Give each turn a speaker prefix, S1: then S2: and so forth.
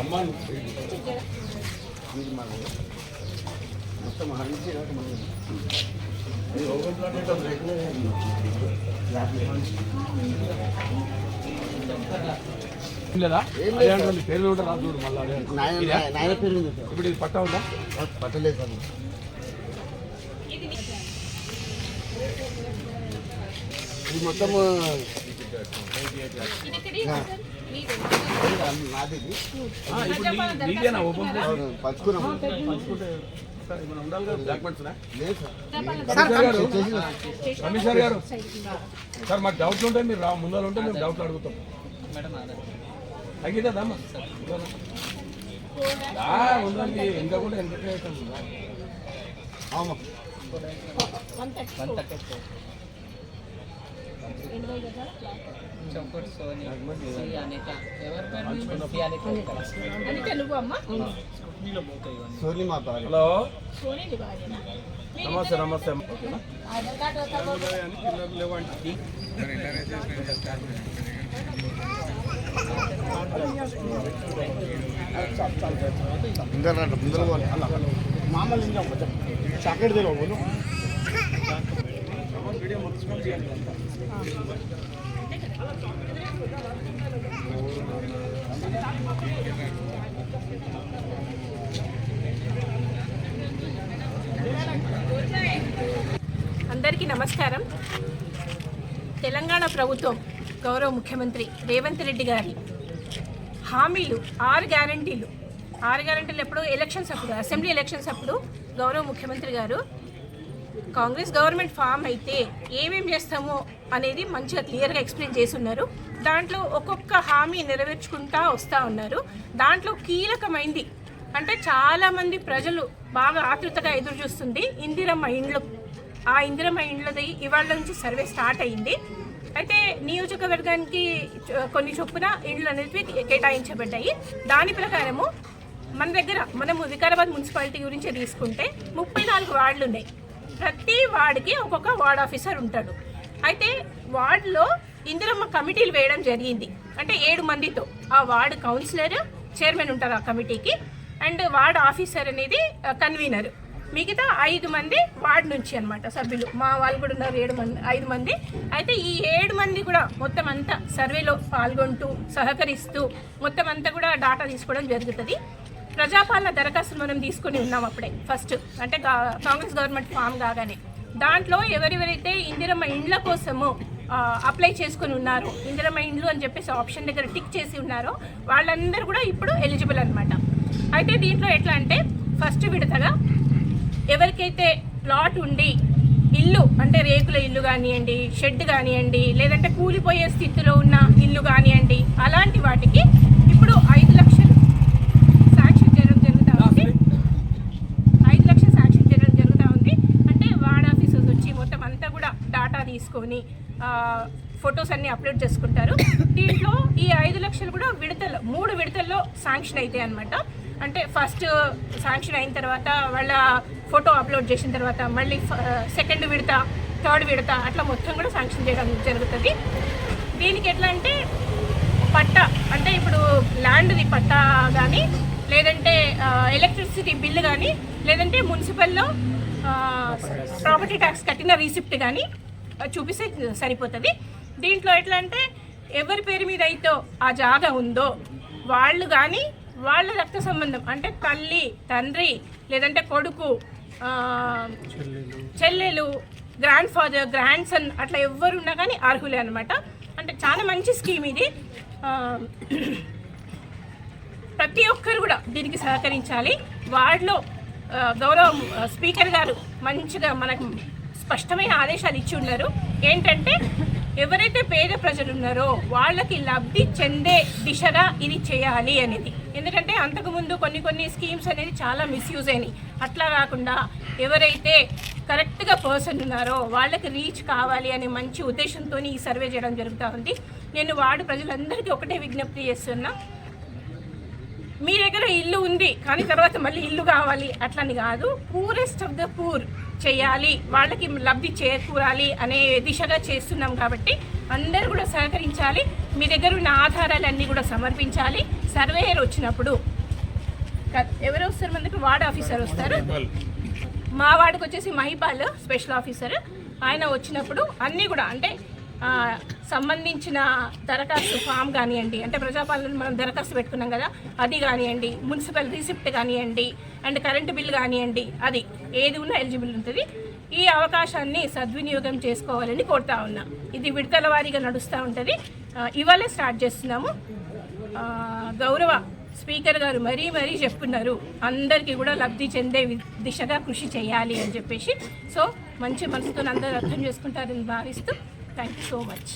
S1: రమ్మాను మొత్తం హరించి లేదా. పేర్లు కూడా రాదు మళ్ళీ ఇప్పుడు ఇది పట్ట ఉందా?
S2: పట్టలేదు ఇది మొత్తం
S1: సార్, కమిషనర్ గారు సార్ మాకు డౌట్లు ఉంటాయి మీరు రా ముందర ఉంటే మేము డౌట్లు అడుగుతాం తగ్గిద్దామా ఉందండి ఇంకా కూడా ఎంత
S2: అవును
S3: చంపట్ సోని సి అనిత ఎవరి పేరు మీద? సి అనిత ఇక్కడ.
S4: అంటే నువ్వు అమ్మ?
S2: సోని మా భార్య.
S1: హలో?
S4: సోనీ?
S1: నమస్తే నమస్తే.
S2: ముందర ముందర పోవాలి. మామూలు ఇంకా కొంచెం చాక్లెట్ తెరవ చేయాలి
S4: అందరికీ నమస్కారం. తెలంగాణ ప్రభుత్వం గౌరవ ముఖ్యమంత్రి రేవంత్ రెడ్డి గారి హామీలు ఆరు గ్యారంటీలు ఆరు గ్యారంటీలు ఎప్పుడు ఎలక్షన్స్ అప్పుడు అసెంబ్లీ ఎలక్షన్స్ అప్పుడు గౌరవ ముఖ్యమంత్రి గారు కాంగ్రెస్ గవర్నమెంట్ ఫామ్ అయితే ఏమేం చేస్తామో అనేది మంచిగా క్లియర్గా ఎక్స్ప్లెయిన్ చేసి ఉన్నారు దాంట్లో ఒక్కొక్క హామీ నెరవేర్చుకుంటా వస్తూ ఉన్నారు. దాంట్లో కీలకమైంది అంటే చాలామంది ప్రజలు బాగా ఆతృతగా ఎదురు చూస్తుంది ఇందిరమ్మ ఇండ్లు. ఆ ఇందిరమ్మ ఇండ్లది ఇవాళ నుంచి సర్వే స్టార్ట్ అయింది. అయితే నియోజకవర్గానికి కొన్ని చొప్పున ఇండ్లు అనేవి కేటాయించబడ్డాయి. దాని ప్రకారము మన దగ్గర మనము వికారాబాద్ మున్సిపాలిటీ గురించి తీసుకుంటే ముప్పై నాలుగు వార్డులు ఉన్నాయి ప్రతి వార్డుకి ఒక్కొక్క వార్డ్ ఆఫీసర్ ఉంటాడు. అయితే వార్డులో ఇందిరమ్మ కమిటీలు వేయడం జరిగింది. అంటే ఏడు మందితో. ఆ వార్డు కౌన్సిలర్ చైర్మన్ ఉంటారు ఆ కమిటీకి. అండ్ వార్డ్ ఆఫీసర్ అనేది కన్వీనర్. మిగతా ఐదు మంది వార్డ్ నుంచి అన్నమాట సభ్యులు. మా వాళ్ళు కూడా ఉన్నారు ఏడు మంది ఐదు మంది. అయితే ఈ ఏడు మంది కూడా మొత్తం అంతా సర్వేలో పాల్గొంటూ సహకరిస్తూ మొత్తం అంతా కూడా డాటా తీసుకోవడం జరుగుతుంది. ప్రజాపాలన దరఖాస్తులు మనం తీసుకొని ఉన్నాం అప్పుడే. ఫస్ట్ అంటే కాంగ్రెస్ గవర్నమెంట్ ఫామ్ కాగానే. దాంట్లో ఎవరెవరైతే ఇందిరమ్మ ఇండ్ల కోసము అప్లై చేసుకుని ఉన్నారు ఇందిరమ్మ ఇండ్లు అని చెప్పేసి ఆప్షన్ దగ్గర టిక్ చేసి ఉన్నారో వాళ్ళందరూ కూడా ఇప్పుడు ఎలిజిబుల్ అనమాట అయితే దీంట్లో ఎట్లా అంటే ఫస్ట్ విడతగా ఎవరికైతే ప్లాట్ ఉండి ఇల్లు అంటే రేకుల ఇల్లు కానివ్వండి షెడ్ కానివ్వండి లేదంటే కూలిపోయే స్థితిలో ఉన్న ఇల్లు కానివ్వండి అలాంటి వాటికి ఇప్పుడు ఐదు లక్షలు శాంక్షన్ చేయడం జరుగుతూ ఉంది ఐదు లక్షలు శాంక్షన్ చేయడం జరుగుతూ ఉంది అంటే వార్డ్ ఆఫీసర్స్ వచ్చి మొత్తం అంతా కూడా తీసుకొని ఫొటోస్ అన్ని అప్లోడ్ చేసుకుంటారు. దీంట్లో ఈ ఐదు లక్షలు కూడా విడతలు మూడు విడతల్లో శాంక్షన్ అవుతాయి అనమాట అంటే ఫస్ట్ శాంక్షన్ అయిన తర్వాత వాళ్ళ ఫోటో అప్లోడ్ చేసిన తర్వాత మళ్ళీ సెకండ్ విడత థర్డ్ విడత అట్లా మొత్తం కూడా శాంక్షన్ చేయడం జరుగుతుంది. దీనికి ఎట్లా అంటే పట్టా అంటే ఇప్పుడు ల్యాండ్ది పట్టా కానీ లేదంటే ఎలక్ట్రిసిటీ బిల్లు కానీ లేదంటే మున్సిపల్లో ప్రాపర్టీ ట్యాక్స్ కట్టిన రీసిప్ట్ కానీ చూపిస్తే సరిపోతుంది. దీంట్లో ఎట్లా అంటే ఎవరి పేరు మీద అయితే ఆ జాగా ఉందో వాళ్ళు కానీ వాళ్ళ రక్త సంబంధం అంటే తల్లి తండ్రి లేదంటే కొడుకు చెల్లెలు. గ్రాండ్ ఫాదర్ గ్రాండ్ సన్ అట్లా ఎవరున్నా కానీ అర్హులే అనమాట అంటే చాలా మంచి స్కీమ్ ఇది. ప్రతి ఒక్కరు కూడా దీనికి సహకరించాలి. వార్డులో గౌరవ స్పీకర్ గారు మంచిగా మనకు స్పష్టమైన ఆదేశాలు ఇచ్చి ఉన్నారు. ఏంటంటే ఎవరైతే పేద ప్రజలు ఉన్నారో వాళ్ళకి లబ్ధి చెందే దిశగా ఇది చేయాలి అనేది. ఎందుకంటే అంతకుముందు కొన్ని కొన్ని స్కీమ్స్ అనేది చాలా మిస్యూజ్ అయినాయి. అట్లా కాకుండా ఎవరైతే కరెక్ట్గా పర్సన్ ఉన్నారో వాళ్ళకి రీచ్ కావాలి అనే మంచి ఉద్దేశంతో ఈ సర్వే చేయడం జరుగుతూ ఉంది. నేను వాడు ప్రజలందరికీ ఒకటే విజ్ఞప్తి చేస్తున్నా. మీ దగ్గర ఇల్లు ఉంది కానీ తర్వాత మళ్ళీ ఇల్లు కావాలి అట్లని కాదు. పూరెస్ట్ ఆఫ్ ద పూర్ చేయాలి వాళ్ళకి లబ్ధి చేకూరాలి అనే దిశగా చేస్తున్నాం కాబట్టి అందరూ కూడా సహకరించాలి మీ దగ్గర ఉన్న ఆధారాలన్నీ కూడా సమర్పించాలి. సర్వేయర్ వచ్చినప్పుడు ఎవరు వస్తారు మన దగ్గర వార్డ్ ఆఫీసర్ వస్తారు. మా వాడికి వచ్చేసి మహిపాల్ స్పెషల్ ఆఫీసర్. ఆయన వచ్చినప్పుడు అన్నీ కూడా అంటే సంబంధించిన దరఖాస్తు ఫామ్ కానివ్వండి అంటే ప్రజాపాలన మనం దరఖాస్తు పెట్టుకున్నాం కదా అది కానివ్వండి మున్సిపల్ రిసిప్ట్ కానివ్వండి అండ్ కరెంటు బిల్ కానివ్వండి అది ఏది ఉన్నా ఎలిజిబుల్ ఉంటుంది. ఈ అవకాశాన్ని సద్వినియోగం చేసుకోవాలని కోరుతా ఉన్నా. ఇది విడతల వారీగా నడుస్తూ ఉంటుంది. ఇవాళే స్టార్ట్ చేస్తున్నాము. గౌరవ స్పీకర్ గారు మరీ మరీ చెప్తున్నారు అందరికీ కూడా లబ్ధి చెందే దిశగా కృషి చేయాలి అని చెప్పేసి. సో మంచి మనసుతో అందరూ అర్థం చేసుకుంటారని భావిస్తూ థ్యాంక్ యూ సో మచ్